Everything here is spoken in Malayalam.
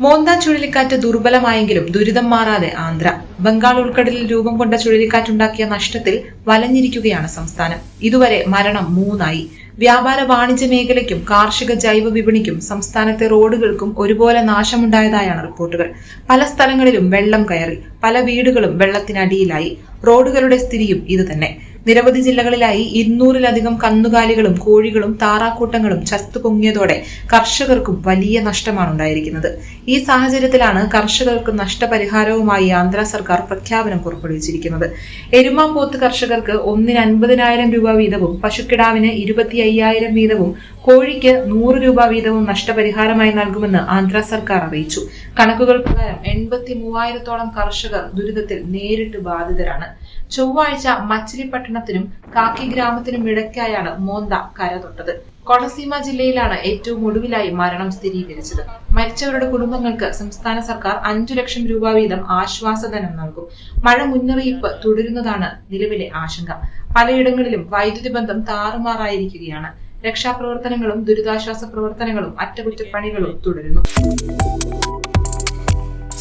മോന്ത ചുഴലിക്കാറ്റ് ദുർബലമായെങ്കിലും ദുരിതം മാറാതെ ആന്ധ്ര. ബംഗാൾ ഉൾക്കടലിൽ രൂപം കൊണ്ട ചുഴലിക്കാറ്റുണ്ടാക്കിയ നഷ്ടത്തിൽ വലഞ്ഞിരിക്കുകയാണ് സംസ്ഥാനം. ഇതുവരെ മരണം മൂന്നായി. വ്യാപാര വാണിജ്യ മേഖലയ്ക്കും കാർഷിക ജൈവ വിപണിക്കും സംസ്ഥാനത്തെ റോഡുകൾക്കും ഒരുപോലെ നാശമുണ്ടായതായാണ് റിപ്പോർട്ടുകൾ. പല സ്ഥലങ്ങളിലും വെള്ളം കയറി പല വീടുകളും വെള്ളത്തിനടിയിലായി. റോഡുകളുടെ സ്ഥിതിയും ഇതുതന്നെ. നിരവധി ജില്ലകളിലായി ഇരുന്നൂറിലധികം കന്നുകാലികളും കോഴികളും താറാക്കൂട്ടങ്ങളും ചത്തു പൊങ്ങിയതോടെ കർഷകർക്കും വലിയ നഷ്ടമാണ് ഉണ്ടായിരിക്കുന്നത്. ഈ സാഹചര്യത്തിലാണ് കർഷകർക്ക് നഷ്ടപരിഹാരവുമായി ആന്ധ്ര സർക്കാർ പ്രഖ്യാപനം പുറപ്പെടുവിച്ചിരിക്കുന്നത്. എരുമാപ്പോത്ത് കർഷകർക്ക് ഒന്നിന് അൻപതിനായിരം രൂപ വീതവും പശുക്കിടാവിന് ഇരുപത്തി അയ്യായിരം വീതവും കോഴിക്ക് നൂറ് രൂപ വീതവും നഷ്ടപരിഹാരമായി നൽകുമെന്ന് ആന്ധ്ര സർക്കാർ അറിയിച്ചു. കണക്കുകൾ പ്രകാരം എൺപത്തി മൂവായിരത്തോളം കർഷകർ ദുരിതത്തിൽ നേരിട്ട് ബാധിതരാണ്. ചൊവ്വാഴ്ച മച്ചിലിപട്ടണത്തിനും കാക്കി ഗ്രാമത്തിനും ഇടയ്ക്കായാണ് മോന്ത കര തൊട്ടത്. കൊളസീമ ജില്ലയിലാണ് ഏറ്റവും ഒടുവിലായി മരണം സ്ഥിരീകരിച്ചത്. മരിച്ചവരുടെ കുടുംബങ്ങൾക്ക് സംസ്ഥാന സർക്കാർ അഞ്ചു ലക്ഷം രൂപ വീതം ആശ്വാസധനം നൽകും. മഴ മുന്നറിയിപ്പ് തുടരുന്നതാണ് നിലവിലെ ആശങ്ക. പലയിടങ്ങളിലും വൈദ്യുതി ബന്ധം താറുമാറായിരിക്കുകയാണ്. രക്ഷാപ്രവർത്തനങ്ങളും ദുരിതാശ്വാസ പ്രവർത്തനങ്ങളും അറ്റകുറ്റപ്പണികളും തുടരുന്നു.